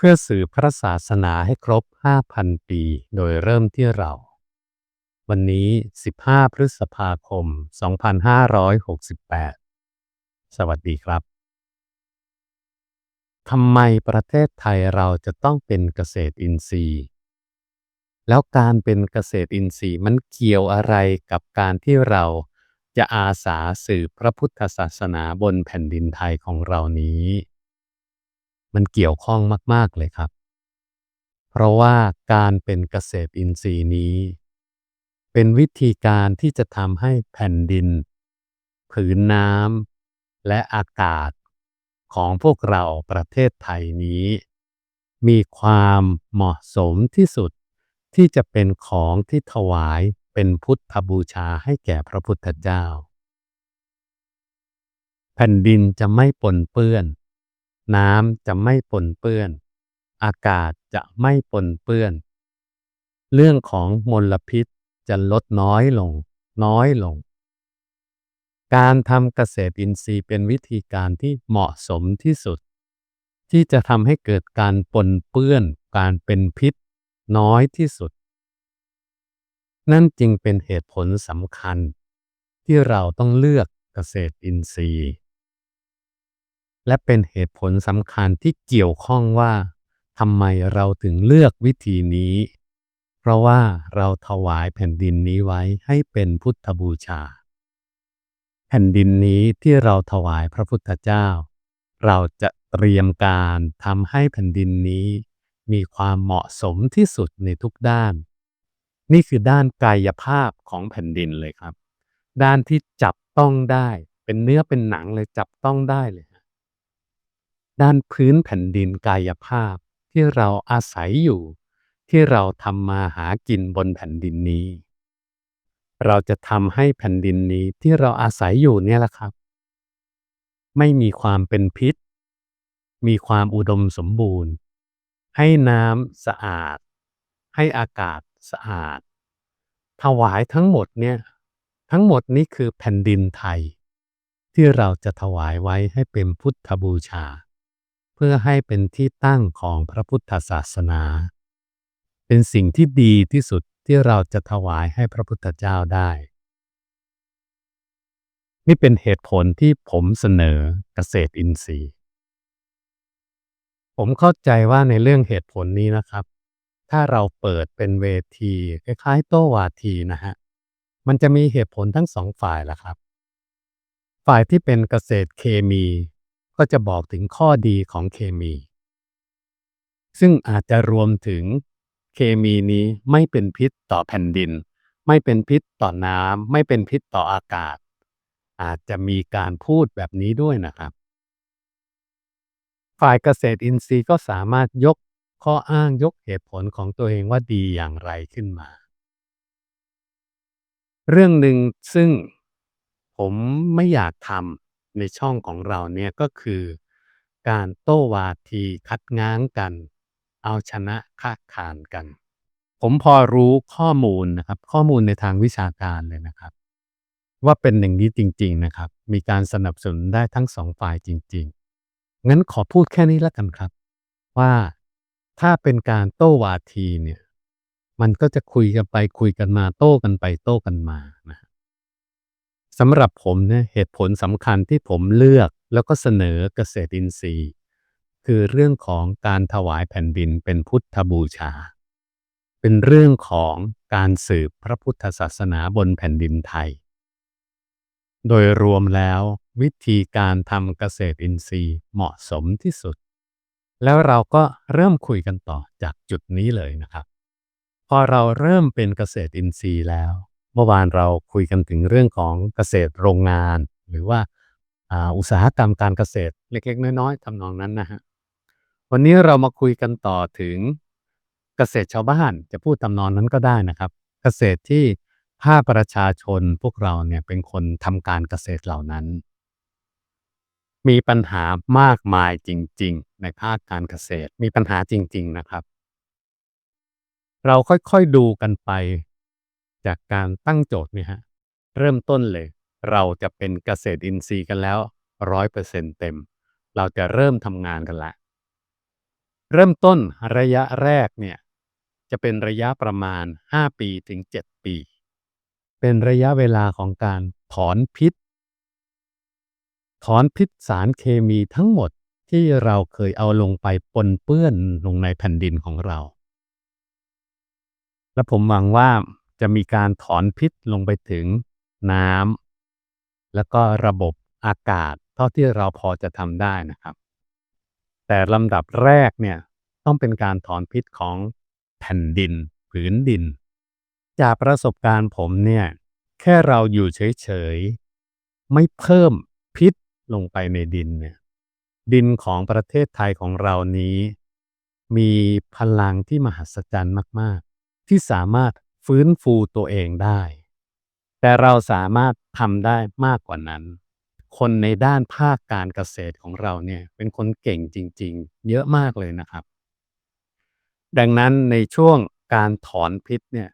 เพื่อสืบพระศาสนาให้ครบ 5,000 ปี โดยเริ่มที่เรา วันนี้ 15 พฤษภาคม 2568 สวัสดีครับ ทำไมประเทศไทยเราจะต้องเป็นเกษตรอินทรีย์ แล้วการเป็นเกษตรอินทรีย์มันเกี่ยวอะไรกับการที่เราจะอาสาสืบพระพุทธศาสนาบนแผ่นดินไทยของเรานี้ มันเกี่ยวข้องมาก ๆ เลยครับ เพราะว่าการเป็นเกษตรอินทรีย์นี้ เป็นวิธีการที่จะทำให้แผ่นดิน ผืนน้ำและอากาศของพวกเราประเทศไทยนี้ มีความเหมาะสมที่สุดที่จะเป็นของที่ถวายเป็นพุทธบูชาให้แก่พระพุทธเจ้า แผ่นดินจะไม่ปนเปื้อน น้ำจะไม่ปนเปื้อน อากาศจะไม่ปนเปื้อน เรื่องของมลพิษจะลดน้อยลง น้อยลง การทำเกษตรอินทรีย์เป็นวิธีการที่เหมาะสมที่สุด ที่จะทำให้เกิดการปนเปื้อน การเป็นพิษ น้อยที่สุด นั่นจึงเป็นเหตุผลสำคัญ ที่เราต้องเลือกเกษตรอินทรีย์ และเป็นเหตุผลสำคัญที่เกี่ยวข้องว่าทำไมเราถึงเลือกวิธีนี้ เพราะว่าเราถวายแผ่นดินนี้ไว้ให้เป็นพุทธบูชา แผ่นดินนี้ที่เราถวายพระพุทธเจ้า เราจะเตรียมการทำให้แผ่นดินนี้ มีความเหมาะสมที่สุดในทุกด้าน นี่คือด้านกายภาพของแผ่นดินเลยครับ ด้านที่จับต้องได้เป็นเนื้อเป็นหนังเลยจับต้องได้เลย ด้านพื้นแผ่นดินกายภาพที่เราอาศัยอยู่ ที่เราทำมาหากินบนแผ่นดินนี้ เราจะทำให้แผ่นดินนี้ที่เราอาศัยอยู่เนี่ยแหละครับ ไม่มีความเป็นพิษ มีความอุดมสมบูรณ์ ให้น้ำสะอาด ให้อากาศสะอาด ถวายทั้งหมดเนี่ย ทั้งหมดนี้คือแผ่นดินไทย ที่เราจะถวายไว้ให้เป็นพุทธบูชา เพื่อให้เป็นที่ตั้งของพระพุทธศาสนา เป็นสิ่งที่ดีที่สุดที่เราจะถวายให้พระพุทธเจ้าได้ นี่เป็นเหตุผลที่ผมเสนอเกษตรอินทรีย์ ผมเข้าใจว่าในเรื่องเหตุผลนี้นะครับ ถ้าเราเปิดเป็นเวทีคล้ายๆ โต้วาทีนะฮะ มันจะมีเหตุผลทั้งสองฝ่ายแหละครับ ฝ่ายที่เป็นเกษตรเคมี ก็จะบอกถึงข้อดีของเคมี ซึ่งอาจจะรวมถึงเคมีนี้ไม่เป็นพิษต่อแผ่นดิน ไม่เป็นพิษต่อน้ำไม่เป็นพิษต่ออากาศ อาจจะมีการพูดแบบนี้ด้วยนะครับ ฝ่ายเกษตรอินทรีย์ก็สามารถยกข้ออ้างยกเหตุผลของตัวเองว่าดีอย่างไรขึ้นมา เรื่องหนึ่งซึ่งผมไม่อยากทำ ในช่องของเราเนี่ยก็คือ การโต้วาทีคัดง้างกัน เอาชนะค้าขานกัน ผมพอรู้ข้อมูลนะครับ ข้อมูลในทางวิชาการเลยนะครับ ว่าเป็นอย่างนี้จริง ๆนะครับ มีการสนับสนุนได้ทั้งสองฝ่ายจริง ๆ งั้นขอพูดแค่นี้แล้วกันครับ ว่าถ้าเป็นการโต้วาทีเนี่ย มันก็จะคุยกันไปคุยกันมาโต้กันไปโต้กันมานะ สำหรับผมเนี่ยเหตุผลสำคัญที่ผมเลือกแล้วก็เสนอเกษตรอินทรีย์ คือเรื่องของการถวายแผ่นดินเป็นพุทธบูชา เป็นเรื่องของการสืบพระพุทธศาสนาบนแผ่นดินไทย โดยรวมแล้ววิธีการทำเกษตรอินทรีย์เหมาะสมที่สุด แล้วเราก็เริ่มคุยกันต่อจากจุดนี้เลยนะครับ พอเราเริ่มเป็นเกษตรอินทรีย์แล้ว เมื่อวานเราคุยกันถึงเรื่องของเกษตรโรงงาน หรือว่าอุตสาหกรรมการเกษตรเล็ก ๆ น้อยๆทำนองนั้นนะฮะวันนี้เรามาคุยกันต่อถึงเกษตรชาวบ้านจะพูดทำนองนั้นก็ได้นะครับ เกษตรที่ภาคประชาชนพวกเราเนี่ยเป็นคนทำการเกษตรเหล่านั้น มีปัญหามากมายจริง ๆ ในภาคการเกษตรมีปัญหาจริง ๆ นะครับ เราค่อยๆดูกันไป จากการตั้งโจทย์เนี่ยฮะเริ่มต้นเลย เราจะเป็นเกษตรอินทรีย์กันแล้วร้อยเปอร์เซ็นเต็ม เราจะเริ่มทำงานกันละ เริ่มต้นระยะแรกเนี่ยจะเป็นระยะประมาณ 5 ปีถึง 7 ปี เป็นระยะเวลาของการถอนพิษ ถอนพิษสารเคมีทั้งหมดที่เราเคยเอาลงไปปนเปื้อนลงในแผ่นดินของเรา และผมหวังว่า จะมีการถอนพิษลงไปถึงน้ำแล้วก็ระบบอากาศเท่าที่เราพอจะทำได้นะครับ แต่ลำดับแรกเนี่ยต้องเป็นการถอนพิษของแผ่นดินผืนดิน จากประสบการณ์ผมเนี่ยแค่เราอยู่เฉยๆไม่เพิ่มพิษลงไปในดินเนี่ยดินของประเทศไทยของเรานี้ มีพลังที่มหัศจรรย์มาก ๆ ที่สามารถ ฟื้นฟูตัวเองได้ แต่เราสามารถทำได้มากกว่านั้น คนในด้านภาคการเกษตรของเราเนี่ยเป็นคนเก่งจริง ๆ เยอะมากเลยนะครับ ดังนั้นในช่วงการถอนพิษเนี่ย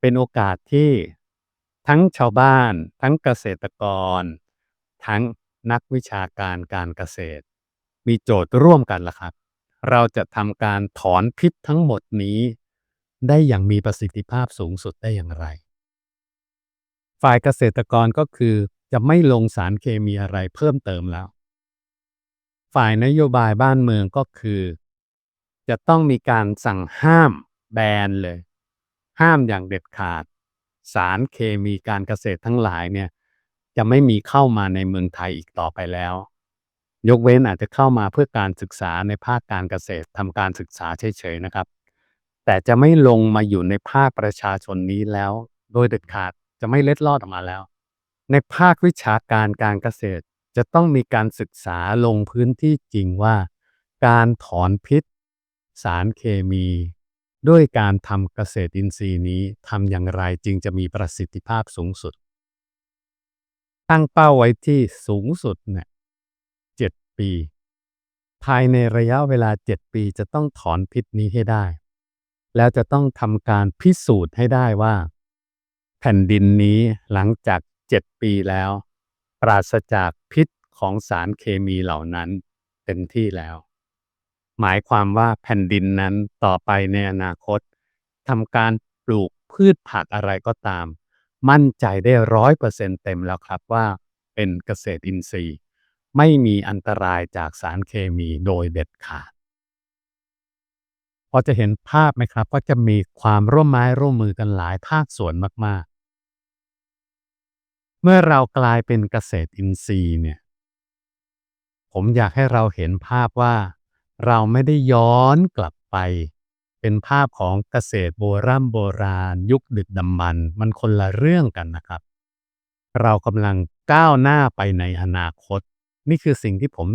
เป็นโอกาสที่ทั้งชาวบ้าน ทั้งเกษตรกร ทั้งนักวิชาการการเกษตร มีโจทย์ร่วมกันละครับ เราจะทำการถอนพิษทั้งหมดนี้ ได้อย่างมีประสิทธิภาพสูงสุดได้อย่างไร ฝ่ายเกษตรกรก็คือจะไม่ลงสารเคมีอะไรเพิ่มเติมแล้ว ฝ่ายนโยบายบ้านเมืองก็คือ จะต้องมีการสั่งห้ามแบนเลย ห้ามอย่างเด็ดขาด สารเคมีการเกษตรทั้งหลายเนี่ย จะไม่มีเข้ามาในเมืองไทยอีกต่อไปแล้ว ยกเว้นอาจจะเข้ามาเพื่อการศึกษาในภาคการเกษตรทำการศึกษาเฉยๆนะครับ แต่จะไม่ลงมาอยู่ในภาคประชาชนนี้แล้ว โดยเด็ดขาดจะไม่เล็ดลอดออกมาแล้ว ในภาควิชาการการเกษตรจะต้องมีการศึกษาลงพื้นที่จริงว่า การถอนพิษ สารเคมี ด้วยการทำเกษตรอินทรีย์นี้ทำอย่างไรจึงจะมีประสิทธิภาพสูงสุด ตั้งเป้าไว้ที่สูงสุดเนี่ยเจ็ดปี ภายในระยะเวลาเจ็ดปีจะต้องถอนพิษนี้ให้ได้ แล้วจะต้องทำการพิสูจน์ให้ได้ว่า แผ่นดินนี้หลังจากเจ็ดปีแล้ว ปราศจากพิษของสารเคมีเหล่านั้นเต็มที่แล้ว หมายความว่าแผ่นดินนั้นต่อไปในอนาคตทำการปลูกพืชผักอะไรก็ตาม มั่นใจได้ร้อยเปอร์เซ็นเต็มแล้วครับว่า เป็นเกษตรอินทรีย์ ไม่มีอันตรายจากสารเคมีโดยเด็ดขาด พอจะเห็นภาพไหมครับว่าจะมีความร่วมไม้ร่วมมือกันหลายภาคส่วนมาก ๆ เมื่อเรากลายเป็นเกษตรอินทรีย์เนี่ย ผมอยากให้เราเห็นภาพว่า เราไม่ได้ย้อนกลับไป เป็นภาพของเกษตรโบราณโบราณ ยุคดึกดำบรรพ์มันคนละเรื่องกันนะครับ เรากำลังก้าวหน้าไปในอนาคต นี่คือสิ่งที่ผม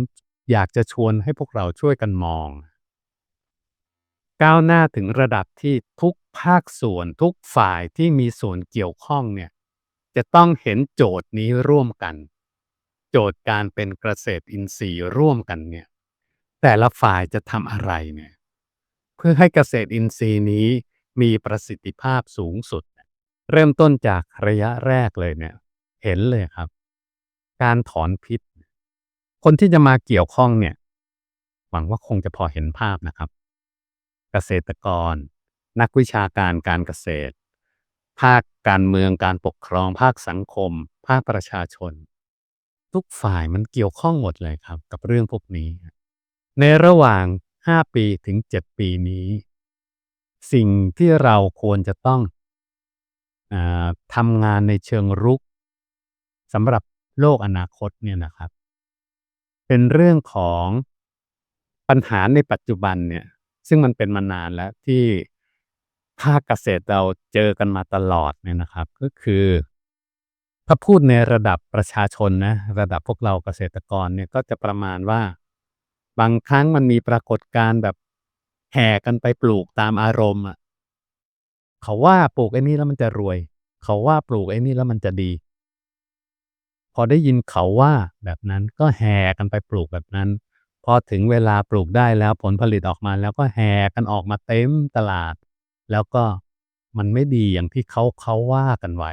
อยากจะชวนให้พวกเราช่วยกันมอง ก้าวหน้าถึงระดับที่ทุกภาคส่วนทุกฝ่ายที่มีส่วนเกี่ยวข้องเนี่ยจะต้องเห็นโจทย์นี้ร่วมกัน โจทย์การเป็นเกษตรอินทรีย์ร่วมกันเนี่ยแต่ละฝ่ายจะทำอะไรเนี่ยเพื่อให้เกษตรอินทรีย์นี้มีประสิทธิภาพสูงสุด เริ่มต้นจากระยะแรกเลยเนี่ย เห็นเลยครับ การถอนพิษ คนที่จะมาเกี่ยวข้องเนี่ย หวังว่าคงจะพอเห็นภาพนะครับ เกษตรกร นักวิชาการการเกษตร ภาคการเมืองการปกครอง ภาคสังคม ภาคประชาชน ทุกฝ่ายมันเกี่ยวข้องหมดเลยครับ กับเรื่องพวกนี้ ในระหว่าง 5 ปีถึง 7 ปีนี้ สิ่งที่เราควรจะต้องอทำงานในเชิงรุกสำหรับโลกอนาคตเนี่ยนะครับ เป็นเรื่องของปัญหาในปัจจุบันเนี่ย ซึ่งมันเป็นมานานแล้วที่ภาคเกษตรเราเจอกันมาตลอดเนี่ยนะครับ ก็คือ ถ้าพูดในระดับประชาชนนะระดับพวกเราเกษตรกรเนี่ยก็จะประมาณว่า บางครั้งมันมีปรากฏการณ์แบบแห่กันไปปลูกตามอารมณ์อะเขาว่าปลูกไอ้นี่แล้วมันจะรวย เขาว่าปลูกไอ้นี่แล้วมันจะดี พอได้ยินเขาว่าแบบนั้นก็แห่กันไปปลูกแบบนั้น พอถึงเวลาปลูกได้แล้วผลผลิตออกมาแล้วก็แห่กันออกมาเต็มตลาด แล้วก็มันไม่ดีอย่างที่เขาเขาว่ากันไว้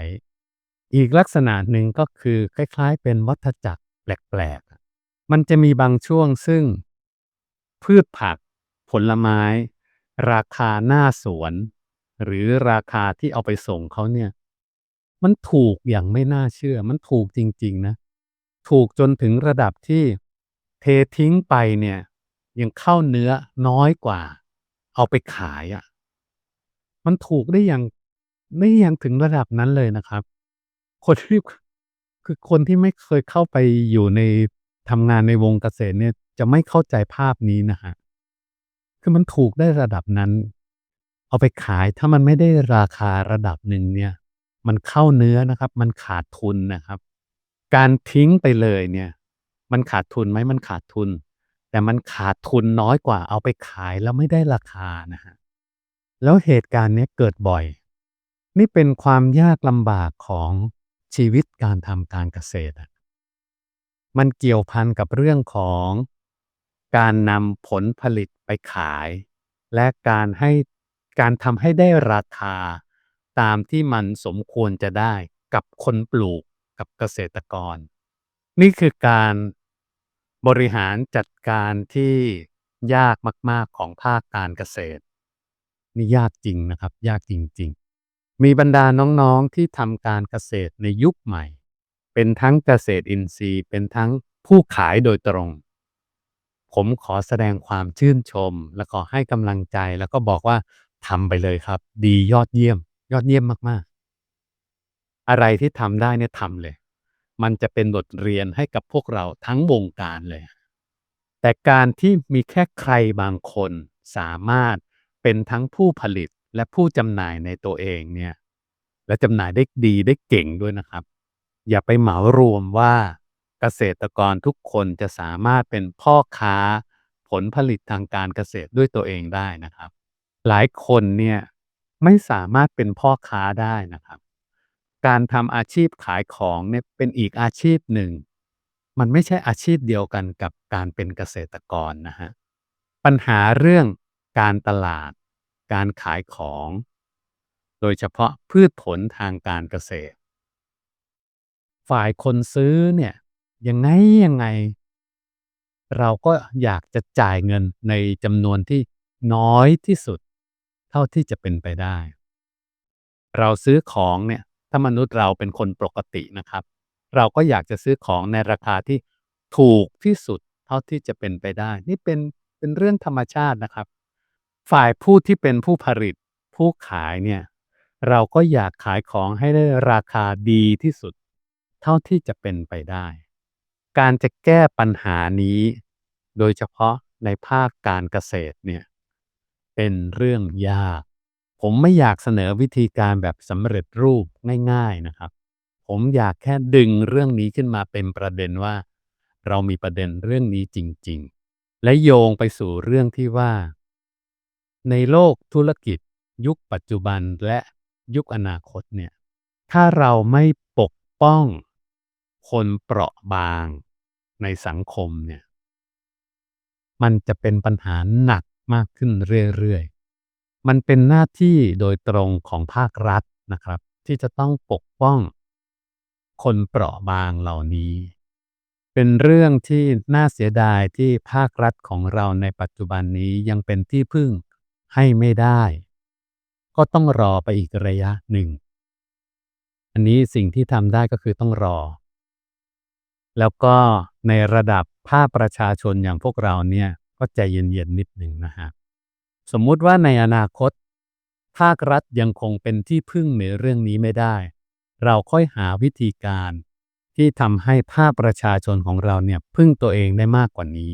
อีกลักษณะหนึ่งก็คือคล้ายๆ เป็นวัฏจักรแปลกๆ มันจะมีบางช่วงซึ่ง พืชผัก ผลไม้ ราคาหน้าสวน หรือราคาที่เอาไปส่งเขาเนี่ย มันถูกอย่างไม่น่าเชื่อ มันถูกจริง ๆ นะ ถูกจนถึงระดับที่ เททิ้งไปเนี่ย ยังเข้าเนื้อน้อยกว่า เอาไปขายอะมันถูกได้อย่างได้อย่างถึงระดับนั้นเลยนะครับ คนที่คือคนที่ไม่เคยเข้าไปอยู่ในทำงานในวงเกษตรเนี่ย จะไม่เข้าใจภาพนี้นะครับคือมันถูกได้ระดับนั้น เอาไปขายถ้ามันไม่ได้ราคาระดับหนึ่งเนี่ย มันเข้าเนื้อนะครับ มันขาดทุนนะครับ การทิ้งไปเลยเนี่ย มันขาดทุนไหม?มันขาดทุน แต่มันขาดทุนน้อยกว่าเอาไปขายแล้วไม่ได้ราคานะครับแล้วเหตุการณ์นี้เกิดบ่อย นี่เป็นความยากลำบากของชีวิตการทำการเกษตรอะมันเกี่ยวพันกับเรื่องของการนำผลผลิตไปขาย และการให้การทำให้ได้ราคาตามที่มันสมควรจะได้กับคนปลูกกับเกษตรกร นี่คือการบริหารจัดการที่ยากมาก ๆ ของภาคการเกษตร นี่ยากจริงนะครับ ยากจริง ๆ มีบรรดาน้องๆที่ทำการเกษตรในยุคใหม่ เป็นทั้งเกษตรอินทรีย์ เป็นทั้งผู้ขายโดยตรง ผมขอแสดงความชื่นชม และขอให้กำลังใจแล้วก็บอกว่าทำไปเลยครับ ดียอดเยี่ยม ยอดเยี่ยมมาก ๆ อะไรที่ทำได้เนี่ยทำเลย มันจะเป็นบทเรียนให้กับพวกเราทั้งวงการเลย แต่การที่มีแค่ใครบางคนสามารถเป็นทั้งผู้ผลิตและผู้จำหน่ายในตัวเองเนี่ย และจำหน่ายได้ดีได้เก่งด้วยนะครับ อย่าไปเหมารวมว่าเกษตรกรทุกคนจะสามารถเป็นพ่อค้าผลผลิตทางการเกษตรด้วยตัวเองได้นะครับ หลายคนเนี่ยไม่สามารถเป็นพ่อค้าได้นะครับ การทำอาชีพขายของเนี่ยเป็นอีกอาชีพหนึ่ง มันไม่ใช่อาชีพเดียวกันกับการเป็นเกษตรกรนะครับปัญหาเรื่องการตลาด การขายของ โดยเฉพาะพืชผลทางการเกษตร ฝ่ายคนซื้อเนี่ยยังไงยังไง เราก็อยากจะจ่ายเงินในจำนวนที่น้อยที่สุด เท่าที่จะเป็นไปได้ เราซื้อของเนี่ย ถ้ามนุษย์เราเป็นคนปกตินะครับ เราก็อยากจะซื้อของในราคาที่ถูกที่สุดเท่าที่จะเป็นไปได้ นี่เป็นเป็นเรื่องธรรมชาตินะครับ ฝ่ายผู้ที่เป็นผู้ผลิต ผู้ขายเนี่ยเราก็อยากขายของให้ได้ราคาดีที่สุด เท่าที่จะเป็นไปได้ การจะแก้ปัญหานี้ โดยเฉพาะในภาคการเกษตรเนี่ยเป็นเรื่องยาก ผมไม่อยากเสนอวิธีการแบบสำเร็จรูปง่ายๆนะครับ ผมอยากแค่ดึงเรื่องนี้ขึ้นมาเป็นประเด็นว่า เรามีประเด็นเรื่องนี้จริง ๆ และโยงไปสู่เรื่องที่ว่า ในโลกธุรกิจ ยุคปัจจุบันและยุคอนาคตเนี่ย ถ้าเราไม่ปกป้อง คนเปราะบางในสังคมเนี่ย มันจะเป็นปัญหาหนักมากขึ้นเรื่อยๆ มันเป็นหน้าที่โดยตรงของภาครัฐนะครับ ที่จะต้องปกป้อง คนเปราะบางเหล่านี้ เป็นเรื่องที่น่าเสียดายที่ภาครัฐของเราในปัจจุบันนี้ยังเป็นที่พึ่งให้ไม่ได้ ก็ต้องรอไปอีกระยะหนึ่ง อันนี้สิ่งที่ทำได้ก็คือต้องรอ แล้วก็ในระดับภาคประชาชนอย่างพวกเราเนี่ยก็ใจเย็นๆนิดหนึ่งนะครับ สมมุติว่าในอนาคต ภาครัฐยังคงเป็นที่พึ่งในเรื่องนี้ไม่ได้ เราค่อยหาวิธีการ ที่ทำให้ภาคประชาชนของเราเนี่ยพึ่งตัวเองได้มากกว่านี้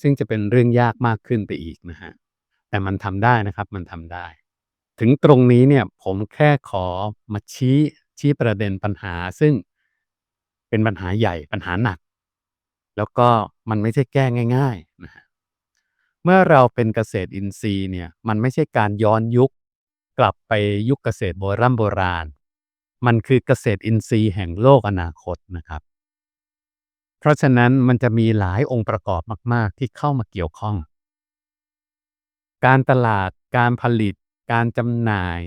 ซึ่งจะเป็นเรื่องยากมากขึ้นไปอีกนะฮะแต่มันทำได้นะครับมันทำได้ ถึงตรงนี้เนี่ยผมแค่ขอมาชี้ชี้ประเด็นปัญหา ซึ่งเป็นปัญหาใหญ่ปัญหาหนัก แล้วก็มันไม่ใช่แก้ง่าย ๆนะครับเมื่อเราเป็นเกษตรอินทรีย์เนี่ยมันไม่ใช่การย้อนยุค กลับไปยุคเกษตรโบรโบราณ มันคือเกษตรอินทรีย์แห่งโลกอนาคตนะครับ เพราะฉะนั้นมันจะมีหลายองค์ประกอบมาก ๆ ที่เข้ามาเกี่ยวข้อง การตลาดการผลิต การจำหน่าย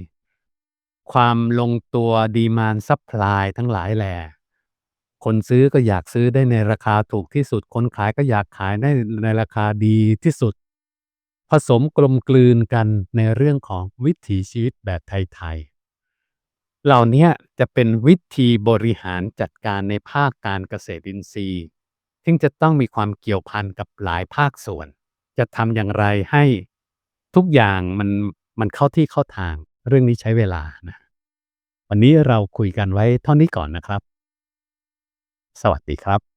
ความลงตัว Demand Supply ทั้งหลายแหล่คนซื้อก็อยากซื้อได้ในราคาถูกที่สุด คนขายก็อยากขายได้ในราคาดีที่สุด ผสมกลมกลืนกันในเรื่องของวิถีชีวิตแบบไทยๆ เหล่านี้จะเป็นวิธีบริหารจัดการในภาคการเกษตรอินทรีย์ ซึ่งจะต้องมีความเกี่ยวพันกับหลายภาคส่วน จะทำอย่างไรให้ทุกอย่างมันมันเข้าที่เข้าทาง เรื่องนี้ใช้เวลานะ วันนี้เราคุยกันไว้เท่านี้ก่อนนะครับ สวัสดีครับ